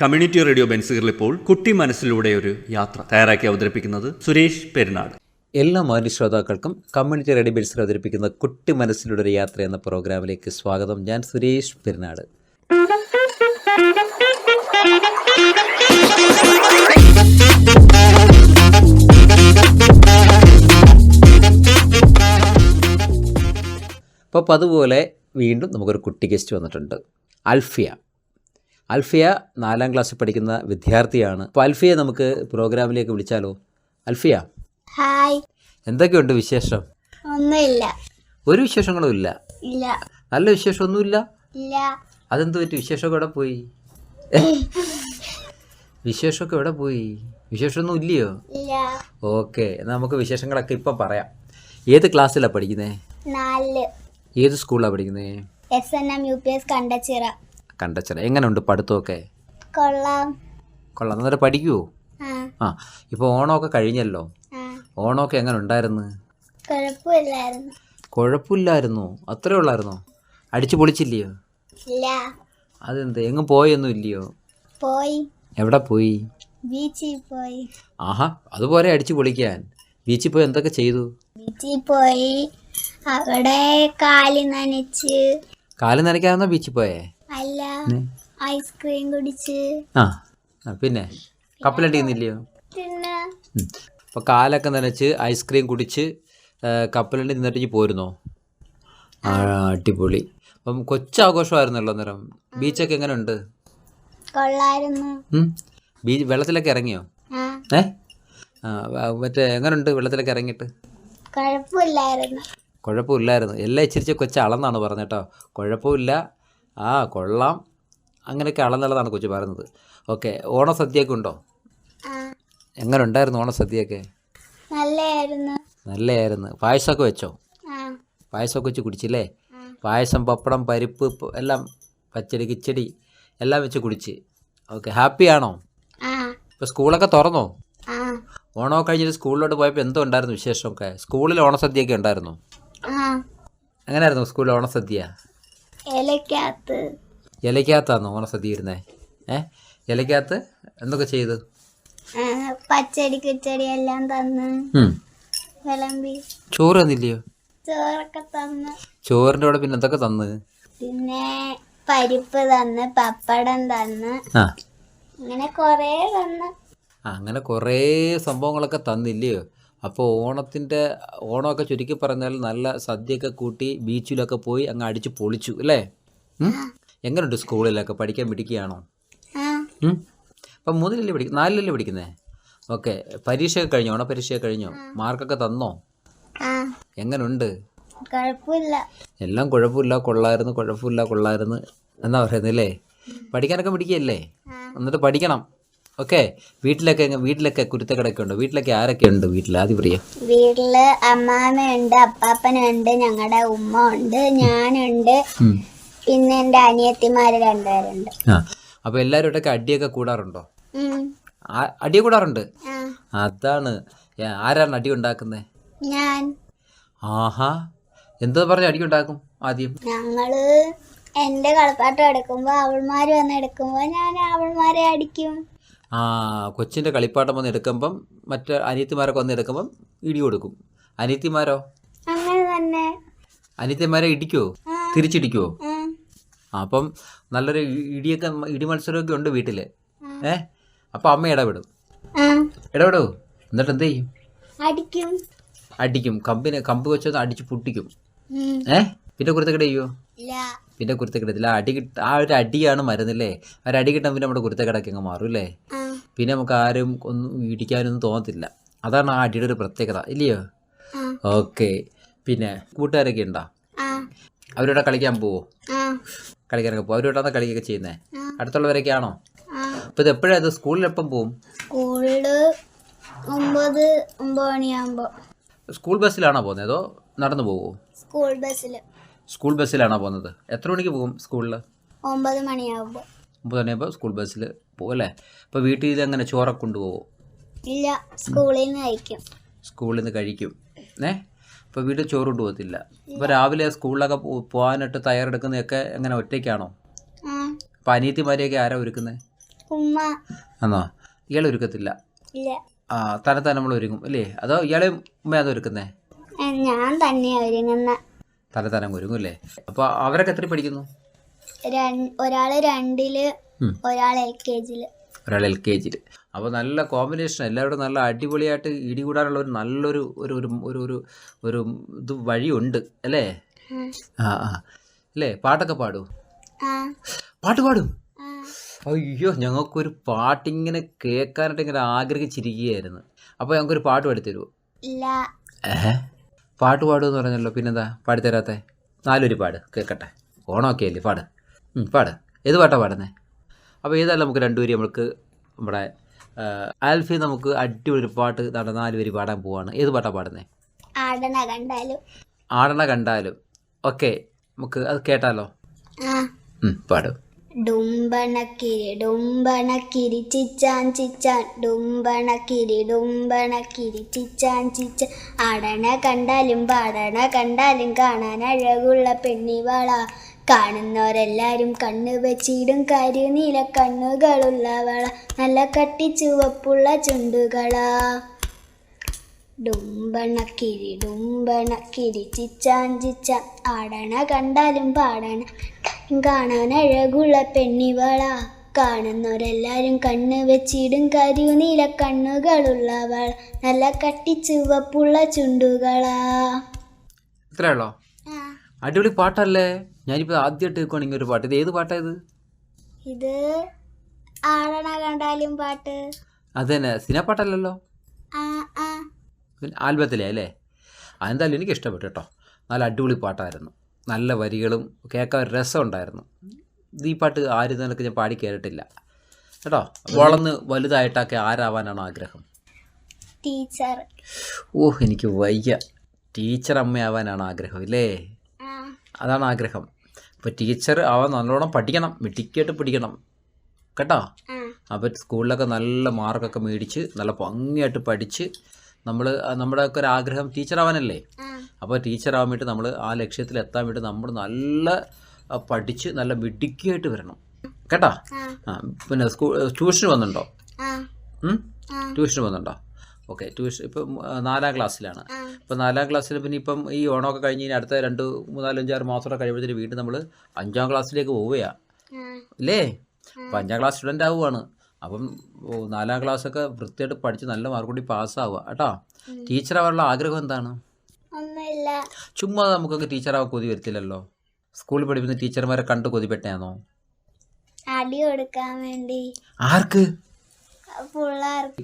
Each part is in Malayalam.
കമ്മ്യൂണിറ്റി റേഡിയോ ബെൻസുകളിൽ ഇപ്പോൾ കുട്ടി മനസ്സിലൂടെ ഒരു യാത്ര തയ്യാറാക്കി അവതരിപ്പിക്കുന്നത് സുരേഷ് പെരുന്നാട്. എല്ലാ മാന്യ ശ്രോതാക്കൾക്കും കമ്മ്യൂണിറ്റി റേഡിയോ ബെൻസിൽ അവതരിപ്പിക്കുന്ന കുട്ടി മനസ്സിലൂടെ ഒരു യാത്ര എന്ന പ്രോഗ്രാമിലേക്ക് സ്വാഗതം. ഞാൻ സുരേഷ് പെരുന്നാട്. അപ്പോൾ അതുപോലെ വീണ്ടും നമുക്കൊരു കുട്ടി ഗസ്റ്റ് വന്നിട്ടുണ്ട്. അൽഫിയ. അൽഫിയ നാലാം ക്ലാസ്സിൽ പഠിക്കുന്ന വിദ്യാർത്ഥിയാണ്. അപ്പോൾ അൽഫിയെ നമുക്ക് പ്രോഗ്രാമിലേക്ക് വിളിച്ചാലോ? അൽഫിയ. ഹായ്. എന്തൊക്കെയുണ്ട് വിശേഷം? ഒന്നുമില്ല. ഒരു വിശേഷങ്ങളും ഇല്ല. ഇല്ല. നല്ല വിശേഷമൊന്നുമില്ല? ഇല്ല. അതെന്ത് പറ്റി? വിശേഷമൊക്കെ എവിടെ പോയി? വിശേഷമൊക്കെ എവിടെ പോയി? വിശേഷമൊന്നും ഇല്ലയോ? ഇല്ല. ഓക്കെ എന്നാൽ നമുക്ക് വിശേഷങ്ങളൊക്കെ ഇപ്പം പറയാം. ഏത് ക്ലാസ്സിലാണ് പഠിക്കുന്നത് നാല്. ഏത് സ്കൂളിലാണ് പഠിക്കുന്നത് S N M U P S Kandachira. Kandachira എങ്ങനെയുണ്ട് പഠിത്തമൊക്കെ? കൊള്ളാം. കൊള്ളാം. നന്നായിട്ട് പഠിക്കുമോ ആ. ഇപ്പൊ ഇപ്പോൾ ഓണമൊക്കെ കഴിഞ്ഞല്ലോ? ഓണമൊക്കെ എങ്ങനെ ഉണ്ടായിരുന്നു കുഴപ്പമില്ലായിരുന്നു. കുഴപ്പമില്ലായിരുന്നു അത്രേ ഉള്ളായിരുന്നോ? അടിച്ചു പൊളിച്ചില്ലയോ? ഇല്ല. അതെന്ത്? എങ്ങും പോയൊന്നും ഇല്ലയോ? പോയി. എവിടെ പോയി? ബീച്ചിൽ പോയി. ആഹാ അതുപോലെ അടിച്ചു പൊളിക്കാൻ. ബീച്ചിൽ പോയി എന്തൊക്കെ ചെയ്തു? ബീച്ചിൽ പോയി. അവിടെ കാലി നനച്ച്. കാലി നനയ്ക്കാവുന്ന ബീച്ചിൽ പോയേ? അല്ല ഐസ്ക്രീം കുടിച്ച്. ആ പിന്നെ? കപ്പലണ്ടി നിന്നില്ലയോ അപ്പൊ അപ്പോൾ കാലൊക്കെ നനച്ച് ഐസ്ക്രീം കുടിച്ച് കപ്പലണ്ടി നിന്നിട്ട് പോരുന്നോ? അടിപൊളി. അപ്പം കൊച്ചാഘോഷമായിരുന്നല്ലോ അന്നേരം. ബീച്ചൊക്കെ എങ്ങനെ ഉണ്ട്? ബീച്ച് വെള്ളത്തിലൊക്കെ ഇറങ്ങിയോ? ഏ? മറ്റേ എങ്ങനെയുണ്ട് വെള്ളത്തിലൊക്കെ ഇറങ്ങിയിട്ട്? കുഴപ്പമില്ലായിരുന്നു. കുഴപ്പമില്ലായിരുന്നു. എല്ലാം ഇച്ചിരിച്ച് കൊച്ചളന്നാണ് പറഞ്ഞേട്ടോ കുഴപ്പമില്ല. ആ കൊള്ളാം. അങ്ങനെയൊക്കെ അളന്നുള്ളതാണ് കൊച്ചു പറയുന്നത്. ഓക്കെ ഓണസദ്യയൊക്കെ ഉണ്ടോ? എങ്ങനെ ഉണ്ടായിരുന്നു ഓണസദ്യയൊക്കെ? നല്ലായിരുന്നു നല്ലതായിരുന്നു. പായസമൊക്കെ വെച്ചോ? പായസമൊക്കെ വെച്ച് കുടിച്ചില്ലേ. പായസം പപ്പടം പരിപ്പ് എല്ലാം പച്ചടി കിച്ചടി എല്ലാം വെച്ച് കുടിച്ച്. ഓക്കെ ഹാപ്പി ആണോ? ഇപ്പോൾ സ്കൂളൊക്കെ തുറന്നോ? ഓണമൊക്കെ കഴിഞ്ഞിട്ട് സ്കൂളിലോട്ട് പോയപ്പോൾ എന്തോ ഉണ്ടായിരുന്നു വിശേഷമൊക്കെ? സ്കൂളിൽ ഓണസദ്യയൊക്കെ ഉണ്ടായിരുന്നു? എങ്ങനെയായിരുന്നു സ്കൂളിൽ ഓണസദ്യ? ഇലക്കകത്ത് ഇലയ്ക്കകത്താണോ ഓണസദ്യ ഇരുന്നേ ഏ? ഇലക്കാത്ത് എന്തൊക്കെ ചെയ്തു? പച്ചടി കിച്ചടി എല്ലാം തന്ന്. വിളമ്പി. ചോറ് തന്നില്ലയോ? ചോറൊക്കെ തന്ന്. ചോറിന്റെ കൂടെ പിന്നെ എന്തൊക്കെ തന്ന്? പിന്നെ പരിപ്പ് തന്ന് പപ്പടം തന്ന്. അങ്ങനെ കൊറേ തന്ന്. അങ്ങനെ കൊറേ സംഭവങ്ങളൊക്കെ തന്നില്ലയോ? അപ്പോൾ ഓണത്തിന്റെ ഓണമൊക്കെ ചുരുക്കി പറഞ്ഞാൽ നല്ല സദ്യയൊക്കെ കൂട്ടി ബീച്ചിലൊക്കെ പോയി അങ്ങ് അടിച്ച് പൊളിച്ചു അല്ലേ? എങ്ങനെയുണ്ട് സ്കൂളിലൊക്കെ? പഠിക്കാൻ പിടിക്കുകയാണോ? അപ്പം മൂന്നിലല്ലേ പഠിക്കും നാലിലല്ലേ പഠിക്കുന്നേ? ഓക്കെ. പരീക്ഷയൊക്കെ കഴിഞ്ഞോ? ഓണ പരീക്ഷയൊക്കെ കഴിഞ്ഞോ മാർക്കൊക്കെ തന്നോ? എങ്ങനുണ്ട്? എല്ലാം കുഴപ്പമില്ല കൊള്ളായിരുന്നു കുഴപ്പമില്ല കൊള്ളായിരുന്നു എന്നാ പറയുന്നില്ലേ പഠിക്കാനൊക്കെ പിടിക്കുകയല്ലേ. എന്നിട്ട് പഠിക്കണം. ഓക്കെ വീട്ടിലൊക്കെ എങ്ങ- വീട്ടിലൊക്കെ കുരുത്തക്കടൊക്കെ ഉണ്ടോ? വീട്ടിലൊക്കെ ആരൊക്കെ ഉണ്ട് വീട്ടിൽ ആദ്യം പറയാം വീട്ടിൽ അമ്മാമ്മയുണ്ട് അപ്പാപ്പനുണ്ട് ഞങ്ങളുടെ ഉമ്മ ഉണ്ട് ഞാനുണ്ട്. പിന്നെ എന്റെ അനിയത്തിമാര് രണ്ടുപേരുണ്ട്. ആ അപ്പോൾ ഇവിടെയൊക്കെ അടിയൊക്കെ കൂടാറുണ്ടോ? ഉം. ആ- അടി കൂടാറുണ്ട്? ആ. അതാണ്. ഏ, ആരാണ് അടി ഉണ്ടാക്കുന്നേ? ഞാൻ. ആഹാ എന്താ പറഞ്ഞ അടി ഉണ്ടാക്കും ആദ്യം? ഞങ്ങൾ എന്റെ കളിപ്പാട്ടം എടുക്കുമ്പോ അവൾമാര് വന്ന് എടുക്കുമ്പോ ഞാൻ അവൾമാരെ അടിക്കും. കൊച്ചിന്റെ കളിപ്പാട്ടം വന്ന് എടുക്കുമ്പം മറ്റ് അനിയത്തിമാരൊക്കെ വന്ന് എടുക്കുമ്പം ഇടി കൊടുക്കും. അനിയത്തിമാരോ? അങ്ങനെ തന്നെ. അനിയത്തിമാരെ ഇടിക്കുവോ. തിരിച്ചിടിക്കുവോ? അപ്പം നല്ലൊരു ഇടിയൊക്കെ ഇടി മത്സരമൊക്കെ ഉണ്ട് വീട്ടിൽ. ഏ? അപ്പം അമ്മ ഇടപെടും. ഇടപെടൂ. എന്നിട്ട് എന്ത് ചെയ്യും? അടിക്കും. അടിക്കും. കമ്പിനെ കമ്പ് വെച്ചത് അടിച്ച് പൊട്ടിക്കും. ഏ? പിന്നെ കുരുത്തക്കട ചെയ്യോ പിന്നെ കുരുത്തക്കടത്തില്ല ആ അടി കിട്ട ആ ഒരു അടിയാണ് മരുന്നില്ലേ? ആ ഒരു അടി കിട്ടാൻ പിന്നെ നമ്മുടെ കുരുത്തക്കടയൊക്കെ അങ്ങ് മാറും അല്ലേ? പിന്നെ നമുക്ക് ആരും ഒന്നും ഇടിക്കാനൊന്നും തോന്നത്തില്ല. അതാണ് ആ അടിയുടെ ഒരു പ്രത്യേകത ഇല്ലയോ? ഓക്കെ. പിന്നെ കൂട്ടുകാരൊക്കെ ഉണ്ടോ? അവരോട് കളിക്കാൻ പോവോ? കളിക്കാനൊക്കെ പോകും അവരോടാണ് കളിയൊക്കെ ചെയ്യുന്നേ. അടുത്തുള്ളവരൊക്കെ ആണോ? അപ്പൊ ഇത് എപ്പോഴാ ഇത് സ്കൂളിൽ എപ്പം പോവും? സ്കൂളിൽ ഒമ്പത് ഒമ്പത് മണിയാകുമ്പോ സ്കൂൾ ബസ്സിലാണോ പോകുന്നത് അതോ നടന്നു പോവോ? സ്കൂൾ ബസ്സിൽ സ്കൂൾ ബസ്സിലാണോ പോകുന്നത്? എത്ര മണിക്ക് പോകും സ്കൂളിൽ ഒമ്പത് മണിയാകുമ്പോ ഒമ്പത് മണിയാകുമ്പോൾ സ്കൂൾ ബസ്സിൽ പോകും അല്ലേ? അപ്പോൾ വീട്ടിൽ എങ്ങനെ ചോറൊക്കെ കൊണ്ടുപോകും ഇല്ല സ്കൂളിൽ നിന്ന് കഴിക്കും. സ്കൂളിൽ നിന്ന് കഴിക്കും. ഏ? അപ്പോൾ വീട്ടിൽ ചോറ് കൊണ്ടുപോകത്തില്ല. ഇപ്പോൾ രാവിലെ സ്കൂളിലൊക്കെ പോകാനായിട്ട് തയ്യാറെടുക്കുന്നതൊക്കെ എങ്ങനെ ഒറ്റയ്ക്കാണോ? അപ്പോൾ അനിയത്തിമാരെയൊക്കെ ആരാ ഒരുക്കുന്നത് ഉമ്മ. ആണോ? ഇയാൾ ഒരുക്കത്തില്ല? ആ തന്നെ തന്നെ നമ്മൾ ഒരുങ്ങും അല്ലേ? അതോ ഇയാളെ ഉമ്മയാതോ ഒരുക്കുന്നേ? ഞാൻ തന്നെയാണ് ഒരുങ്ങുന്ന. അങ്ങ് ഒരുങ്ങും അല്ലേ? അപ്പോൾ അവരൊക്കെ എത്ര പഠിക്കുന്നു? ഒരാൾ രണ്ടിൽ. ഒരാൾ എൽ കെ ജിയിൽ ഒരാൾ എൽ കെ ജിയിൽ അപ്പോൾ നല്ല കോമ്പിനേഷൻ എല്ലാവരും നല്ല അടിപൊളിയായിട്ട് ഇടികൂടാനുള്ള ഒരു നല്ലൊരു ഒരു ഒരു ഒരു ഒരു ഒരു ഇത് വഴിയുണ്ട് അല്ലേ? ആ ആ. അല്ലേ? പാട്ടൊക്കെ പാടൂ? പാട്ട് പാടും? അയ്യോ ഞങ്ങൾക്കൊരു പാട്ടിങ്ങനെ കേൾക്കാനായിട്ട് ഇങ്ങനെ ആഗ്രഹിച്ചിരിക്കുകയായിരുന്നു. അപ്പോൾ ഞങ്ങൾക്കൊരു പാട്ട് പാടിത്തരുമോ ഏഹ് പാട്ട് പാടുമെന്ന് പറഞ്ഞല്ലോ പിന്നെന്താ? പാടിത്തരാത്തേ? നാലൊരു പാട് കേൾക്കട്ടെ. ഓണമൊക്കെ അല്ലേ പാട്? പാട്. ഏത് പാട്ടാണ് പാടുന്നത് അപ്പോൾ ഏതായാലും നമുക്ക് രണ്ടുപേരും നമുക്ക് നമ്മുടെ ആൽഫി നമുക്ക് അടിപൊളി ഒരു പാട്ട് നടന്നാൽ നാല് പേര് പാടാൻ പോവാണ്. ഏത് പാട്ടാണ് പാടുന്നത് ആടണ കണ്ടാലും. ആടണ കണ്ടാലും. ഓക്കെ നമുക്ക് അത് കേട്ടാലോ? പാടും. ഡുംബണക്കിരി ഡുംബണക്കിരി ചിച്ചാൻ ചിച്ചാൻ. ഡുംബണക്കിരി ഡുംബണക്കിരി ചിച്ചാൻ ചിച്ച ആടണ കണ്ടാലും പാടണ കണ്ടാലും കാണാൻ അഴകുള്ള പെണ്ണിവള. കാണുന്നവരെല്ലാരും കണ്ണ് വെച്ചിടും കരുനീല കണ്ണുകളുള്ളവള നല്ല കട്ടി ചുവപ്പുള്ള ചുണ്ടുകളാ. ഡുംബണക്കിരി ഡുംബണക്കിരി ചിച്ചാൻ ചിച്ച ആടണ കണ്ടാലും പാടണ കാണാൻ അഴകുള്ള പെണ്ണിവള. കാണുന്നവരെല്ലാരും കണ്ണ് വെച്ചിടും കരുനീല കണ്ണുകളുള്ളവൾ നല്ല കട്ടി ചുവപ്പുള്ള ചുണ്ടുകളാ. അടിപൊളി പാട്ടല്ലേ? ഞാനിപ്പോൾ ആദ്യമായിട്ട് കേൾക്കുവാണെങ്കിൽ ഒരു പാട്ട്. ഇത് ഏത് പാട്ടാ ഇത് ഇത് ആടണ കണ്ടാലും പാട്ട്. അത് തന്നെ സിനിമ പാട്ടല്ലല്ലോ? ആൽബത്തിലെ അല്ലേ? അതെന്തായാലും എനിക്ക് ഇഷ്ടപ്പെട്ടു കേട്ടോ. നല്ല അടിപൊളി പാട്ടായിരുന്നു. നല്ല വരികളും കേൾക്കാൻ ഒരു രസമുണ്ടായിരുന്നു. ഇത് ഈ പാട്ട് ആരും നിനക്ക് ഞാൻ പാടി കേട്ടിട്ടില്ല. കേട്ടോ? വളർന്ന് വലുതായിട്ടൊക്കെ ആരാവാനാണ് ആഗ്രഹം? ടീച്ചർ. ഓ എനിക്ക് വയ്യ. ടീച്ചർ അമ്മയാവാനാണ് ആഗ്രഹം ഇല്ലേ? അതാണ് ആഗ്രഹം. അപ്പോൾ ടീച്ചർ ആവാൻ നല്ലോണം പഠിക്കണം മിടുക്കിയായിട്ട് പഠിക്കണം കേട്ടോ? അപ്പോൾ സ്കൂളിലൊക്കെ നല്ല മാർക്കൊക്കെ മേടിച്ച് നല്ല ഭംഗിയായിട്ട് പഠിച്ച് നമ്മൾ നമ്മുടെ ഒക്കെ ഒരു ആഗ്രഹം ടീച്ചറാവാനല്ലേ ആ അപ്പോൾ ടീച്ചറാവാൻ വേണ്ടി നമ്മൾ ആ ലക്ഷ്യത്തിൽ എത്താൻ വേണ്ടി നമ്മൾ നല്ല പഠിച്ച് നല്ല മിടുക്കിയായിട്ട് വരണം. കേട്ടോ? പിന്നെ സ്കൂൾ ട്യൂഷന് വന്നിട്ടുണ്ടോ? ട്യൂഷന് വന്നുണ്ടോ ഓക്കെ ട്യൂഷൻ ഇപ്പം നാലാം ക്ലാസ്സിലാണ്. ഇപ്പം നാലാം ക്ലാസ്സിൽ പിന്നെ ഇപ്പം ഈ ഓണമൊക്കെ കഴിഞ്ഞ് ഇനി അടുത്ത രണ്ട് മൂന്നാലഞ്ചാറ് മാസം കഴിയുമ്പോഴത്തേന് വീണ്ടും നമ്മൾ അഞ്ചാം ക്ലാസ്സിലേക്ക് പോവുകയാണ് ഇല്ലേ? അല്ലേ അപ്പം അഞ്ചാം ക്ലാസ് സ്റ്റുഡന്റ് ആവുകയാണ് അപ്പം നാലാം ക്ലാസ്സൊക്കെ വൃത്തിയായിട്ട് പഠിച്ച് നല്ല മാർക്ക് കൂടി പാസ്സാവുക. കേട്ടോ? ടീച്ചറാവാനുള്ള ആഗ്രഹം എന്താണ്? ചുമ്മാ നമുക്കൊക്കെ ടീച്ചറാവാൻ കൊതി വരത്തില്ലല്ലോ? സ്കൂളിൽ പഠിപ്പിക്കുന്ന ടീച്ചർമാരെ കണ്ട് കൊതിപ്പെട്ടയാണോ അടി കൊടുക്കാൻ വേണ്ടി. ആർക്ക്?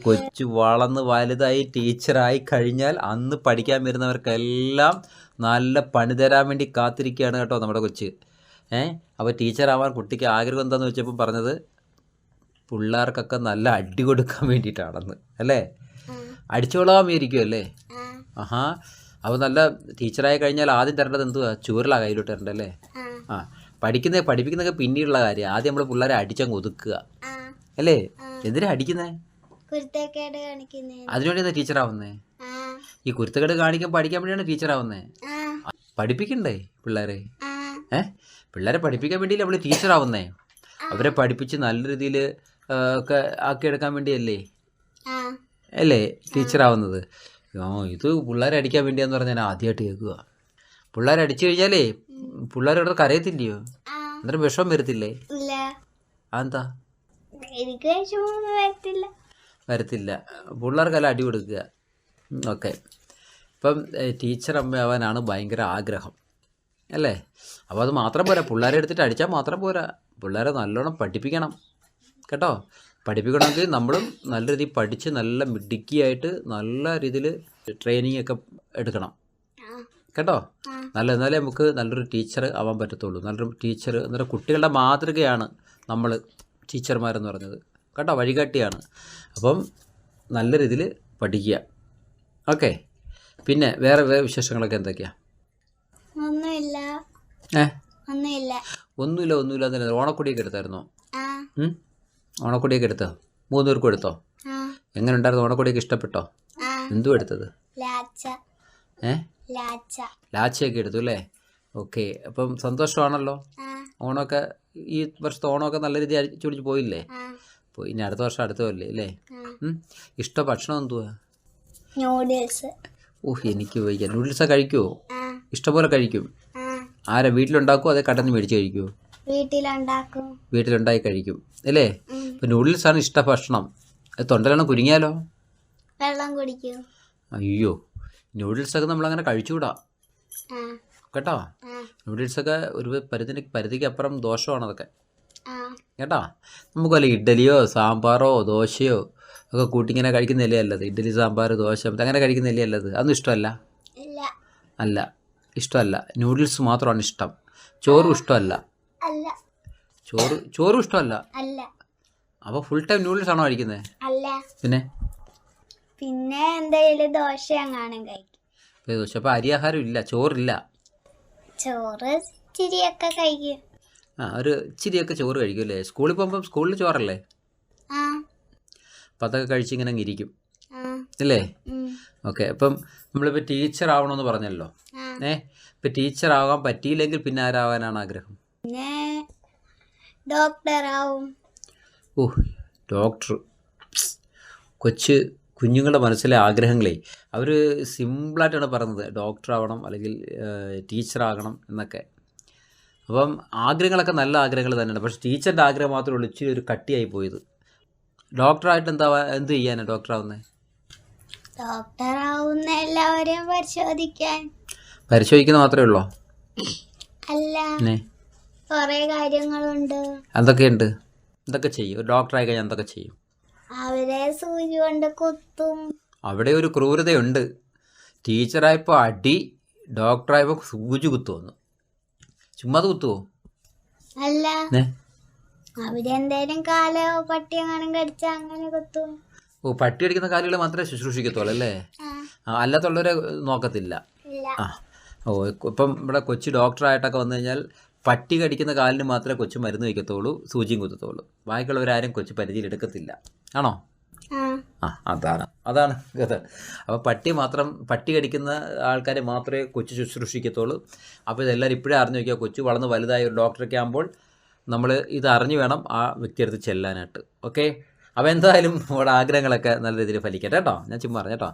കൊച്ചു വളർന്ന് വലുതായി ടീച്ചറായി കഴിഞ്ഞാൽ അന്ന് പഠിക്കാൻ വരുന്നവർക്കെല്ലാം നല്ല പണി തരാൻ വേണ്ടി കാത്തിരിക്കുകയാണ് കേട്ടോ നമ്മുടെ കൊച്ച്. ഏ? അപ്പോൾ ടീച്ചറാവാൻ കുട്ടിക്ക് ആഗ്രഹം എന്താണെന്ന് വെച്ചപ്പോൾ പറഞ്ഞത് പിള്ളേർക്കൊക്കെ നല്ല അടി കൊടുക്കാൻ വേണ്ടിയിട്ടാണെന്ന് അല്ലേ? അടിച്ചോളാൻ ഇരിക്കും അല്ലേ ആഹാ. അപ്പോൾ നല്ല ടീച്ചറായി കഴിഞ്ഞാൽ ആദ്യം തരേണ്ടത് എന്തുവാ? ചൂരലാ കയ്യിലോട്ട് തരേണ്ടത് അല്ലേ? ആ. പഠിക്കുന്ന പഠിപ്പിക്കുന്നതൊക്കെ പിന്നീടുള്ള കാര്യം. ആദ്യം നമ്മൾ പിള്ളേരെ അടിച്ചങ്ങ് ഒതുക്കുക. അല്ലേ? എന്തിനാ അടിക്കുന്നേ? അതിനുവേണ്ടി ടീച്ചർ ആവുന്നേ ഈ കുരുത്തക്കേട് കാണിക്കാൻ പഠിക്കാൻ വേണ്ടിയാണ് ടീച്ചർ ആവുന്നേ പഠിപ്പിക്കണ്ടേ പിള്ളേരെ? ഏ? പിള്ളേരെ പഠിപ്പിക്കാൻ വേണ്ടിയില്ലേ നമ്മൾ ടീച്ചറാവുന്നേ? അവരെ പഠിപ്പിച്ച് നല്ല രീതിയിൽ ഒക്കെ ആക്കിയെടുക്കാൻ വേണ്ടിയല്ലേ? അല്ലേ? ടീച്ചർ ആവുന്നത് ആ ഇത് പിള്ളേരെ അടിക്കാൻ വേണ്ടിയാന്ന് പറഞ്ഞാൽ ഞാൻ ആദ്യമായിട്ട് കേൾക്കുക. പിള്ളേരെ അടിച്ചു കഴിഞ്ഞാലേ പിള്ളേരോട് കരയത്തില്ലയോ? അന്നേരം വിഷമം വരത്തില്ലേ? അതെന്താ? എനിക്ക് വരത്തില്ല. വരത്തില്ല. പിള്ളേർക്കെല്ലാം അടി കൊടുക്കുക. ഓക്കെ. ഇപ്പം ടീച്ചർ അമ്മയാവാനാണ് ഭയങ്കര ആഗ്രഹം. അല്ലേ? അപ്പോൾ അത് മാത്രം പോരാ. പിള്ളേരെ എടുത്തിട്ട് അടിച്ചാൽ മാത്രം പോരാ. പിള്ളേരെ നല്ലോണം പഠിപ്പിക്കണം. കേട്ടോ? പഠിപ്പിക്കണമെങ്കിൽ നമ്മളും നല്ല രീതിയിൽ പഠിച്ച് നല്ല മിടുക്കിയായിട്ട് നല്ല രീതിയിൽ ട്രെയിനിങ് ഒക്കെ എടുക്കണം. കേട്ടോ. നല്ല എന്നാലേ നമുക്ക് നല്ലൊരു ടീച്ചർ ആവാൻ പറ്റത്തുള്ളൂ. നല്ലൊരു ടീച്ചർ എന്നൊരു കുട്ടികളുടെ മാതൃകയാണ് നമ്മൾ ടീച്ചർമാരെന്ന് പറഞ്ഞത്. കേട്ടോ വഴികാട്ടിയാണ്. അപ്പം നല്ല രീതിയിൽ പഠിക്കുക. ഓക്കെ. പിന്നെ വേറെ വേറെ വിശേഷങ്ങളൊക്കെ എന്തൊക്കെയാണ് ഒന്നുമില്ല. ഏ? ഒന്നുമില്ല. ഒന്നുമില്ല ഒന്നുമില്ല എന്നല്ല ഓണക്കൊടിയൊക്കെ എടുത്തായിരുന്നോ? ഓണക്കൊടിയൊക്കെ എടുത്തോ? മൂന്ന് പേർക്കും എടുത്തോ എങ്ങനെ ഉണ്ടായിരുന്നു? ഓണക്കൊടിയൊക്കെ ഇഷ്ടപ്പെട്ടോ? എന്തും എടുത്തത്? ഏ? ലാച്ച. ലാച്ചയൊക്കെ എടുത്തു അല്ലേ? ഓക്കെ. അപ്പം സന്തോഷമാണല്ലോ. ഓണമൊക്കെ ഈ വർഷത്തെ ഓണമൊക്കെ നല്ല രീതിയിൽ അടിച്ചു പിടിച്ച് പോയില്ലേ? പോയി ഇനി അടുത്ത വർഷം അടുത്ത കൊല്ലേ അല്ലേ. ഇഷ്ട ഭക്ഷണം എന്തുവാ? നൂഡിൽസ്. ഓഹ് എനിക്ക് വയ്യ. നൂഡിൽസൊക്കെ കഴിക്കുമോ ഇഷ്ടംപോലെ കഴിക്കും. ആരാ വീട്ടിലുണ്ടാക്കുമോ അതേ കടന്ന് മേടിച്ച് കഴിക്കുമോ വീട്ടിലുണ്ടാക്കും. വീട്ടിലുണ്ടാക്കി കഴിക്കും അല്ലേ ഇപ്പം നൂഡിൽസ് ആണ് ഇഷ്ട ഭക്ഷണം. അത് തൊണ്ടലാണ് കുരുങ്ങിയാലോ? വെള്ളം കുടിക്കും. അയ്യോ. നൂഡിൽസ് ഒക്കെ നമ്മൾ അങ്ങനെ കഴിച്ചുകൂടാ കേട്ടോ? നൂഡിൽസ് ഒക്കെ ഒരു പരിധി പരിധിക്ക് അപ്പുറം ദോഷമാണ് അതൊക്കെ. കേട്ടോ? നമുക്ക് വല്ല ഇഡ്ഡലിയോ സാമ്പാറോ ദോശയോ ഒക്കെ കൂട്ടിങ്ങനെ കഴിക്കുന്നില്ലേ അല്ലത് ഇഡ്ഡലി സാമ്പാർ ദോശ അങ്ങനെ കഴിക്കുന്നില്ലേ അല്ലത് അതൊന്നും ഇഷ്ടമല്ല? അല്ല. ഇഷ്ടമല്ല. നൂഡിൽസ് മാത്രമാണ് ഇഷ്ടം. ചോറും ഇഷ്ടമല്ല. ചോറ് ചോറും ഇഷ്ടമല്ല? അപ്പോൾ ഫുൾ ടൈം നൂഡിൽസ് ആണോ കഴിക്കുന്നത്? പിന്നെ? പിന്നെ എന്തെങ്കിലും ദോശ അങ്ങനെ കഴിക്കും. ദോശ. അപ്പോൾ അരിയാഹാരം ഇല്ല. ചോറില്ല. ചോറ് ചിരിയൊക്കെ കഴിക്കും. ആ ഒരു ഇച്ചിരിയൊക്കെ ചോറ് കഴിക്കും അല്ലേ സ്കൂളിൽ പോകുമ്പോൾ സ്കൂളിൽ ചോറല്ലേ? ആ. അപ്പം അതൊക്കെ കഴിച്ച് ഇങ്ങനെ അങ്ങ് ഇരിക്കും. ആ. അല്ലേ ഉം, ഓക്കെ അപ്പം നമ്മളിപ്പോൾ ടീച്ചർ ആവണമെന്ന് പറഞ്ഞല്ലോ. ആ. ഏ ഇപ്പം ടീച്ചർ ആവാൻ പറ്റിയില്ലെങ്കിൽ പിന്നെ ആരാവാനാണ് ആഗ്രഹം? പിന്നെ ഡോക്ടറാവും ഓ ഡോക്ടർ കൊച്ച് കുഞ്ഞുങ്ങളുടെ മനസ്സിലെ ആഗ്രഹങ്ങളെ അവർ സിമ്പിളായിട്ടാണ് പറയുന്നത്. ഡോക്ടറാവണം അല്ലെങ്കിൽ ടീച്ചറാകണം എന്നൊക്കെ. അപ്പം ആഗ്രഹങ്ങളൊക്കെ നല്ല ആഗ്രഹങ്ങൾ തന്നെയാണ്. പക്ഷേ ടീച്ചറിന്റെ ആഗ്രഹം മാത്രമേ ഉള്ളൂ ഇച്ചിരി ഒരു കട്ടിയായി പോയത്. ഡോക്ടറായിട്ട് എന്താ എന്ത് ചെയ്യാനാണ് ഡോക്ടറാവുന്നത് ഡോക്ടറാവുന്ന എല്ലാവരെയും പരിശോധിക്കാൻ. പരിശോധിക്കുന്ന മാത്രമേ ഉള്ളോ? അല്ല. കുറേ കാര്യങ്ങളുണ്ട്. എന്തൊക്കെയുണ്ട്? എന്തൊക്കെ ചെയ്യും? ഡോക്ടറായി കഴിഞ്ഞാൽ എന്തൊക്കെ ചെയ്യും? അവരെ സൂചി കൊണ്ട് കുത്തും. അവിടെ ഒരു ക്രൂരതയുണ്ട്. ടീച്ചറായപ്പോൾ അടി ഡോക്ടറായപ്പോൾ സൂചി കുത്തുവന്നു. ചുമ്മാ കുത്തുവോ? അല്ല. അവിടെ അവരെന്തേലും കാലോ പട്ടി അങ്ങനെ കടിച്ചാ അങ്ങനെ കുത്തും. ഓ പട്ടി അടിക്കുന്ന കാലുകൾ മാത്രമേ ശുശ്രൂഷിക്കത്തുള്ളൂ അല്ലേ? അല്ലാത്തുള്ളവരെ നോക്കത്തില്ല. ആ. ഓ ഇപ്പം ഇവിടെ കൊച്ചു ഡോക്ടറായിട്ടൊക്കെ വന്നു കഴിഞ്ഞാൽ പട്ടി കടിക്കുന്ന കാലിന് മാത്രമേ കൊച്ചു മരുന്ന് വയ്ക്കത്തുള്ളൂ സൂചിയും കുത്തത്തുള്ളൂ. ബാക്കിയുള്ളവരാരും കൊച്ചു പരിധിയിൽ എടുക്കത്തില്ല. ആണോ? ആ. അതാണ്. അതാണ് കഥ അപ്പോൾ പട്ടി മാത്രം പട്ടി കടിക്കുന്ന ആൾക്കാരെ മാത്രമേ കൊച്ചു ശുശ്രൂഷിക്കത്തുള്ളൂ. അപ്പോൾ ഇതെല്ലാവരും ഇപ്പോഴേ അറിഞ്ഞു വയ്ക്കുക കൊച്ചു വളർന്ന് വലുതായ ഒരു ഡോക്ടറൊക്കെ ആകുമ്പോൾ നമ്മൾ ഇത് അറിഞ്ഞു വേണം ആ വ്യക്തിയെടുത്ത് ചെല്ലാനായിട്ട്. ഓക്കെ? അപ്പോൾ എന്തായാലും നമ്മുടെ ആഗ്രഹങ്ങളൊക്കെ നല്ല രീതിയിൽ ഫലിക്കട്ടെ കേട്ടോ. ഞാൻ ചുമ്മാ പറഞ്ഞു കേട്ടോ.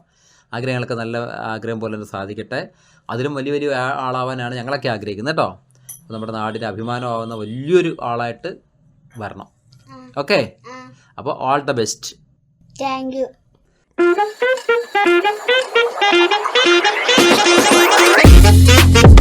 ആഗ്രഹങ്ങളൊക്കെ നല്ല ആഗ്രഹം പോലെ തന്നെ സാധിക്കട്ടെ. അതിലും വലിയ വലിയ ആളാവാനാണ് ഞങ്ങളൊക്കെ ആഗ്രഹിക്കുന്നത് കേട്ടോ. നമ്മുടെ നാടിന്റെ അഭിമാനമാവുന്ന വലിയൊരു ആളായിട്ട് വരണം. ഓക്കെ? അപ്പൊ അപ്പോൾ all the best thank you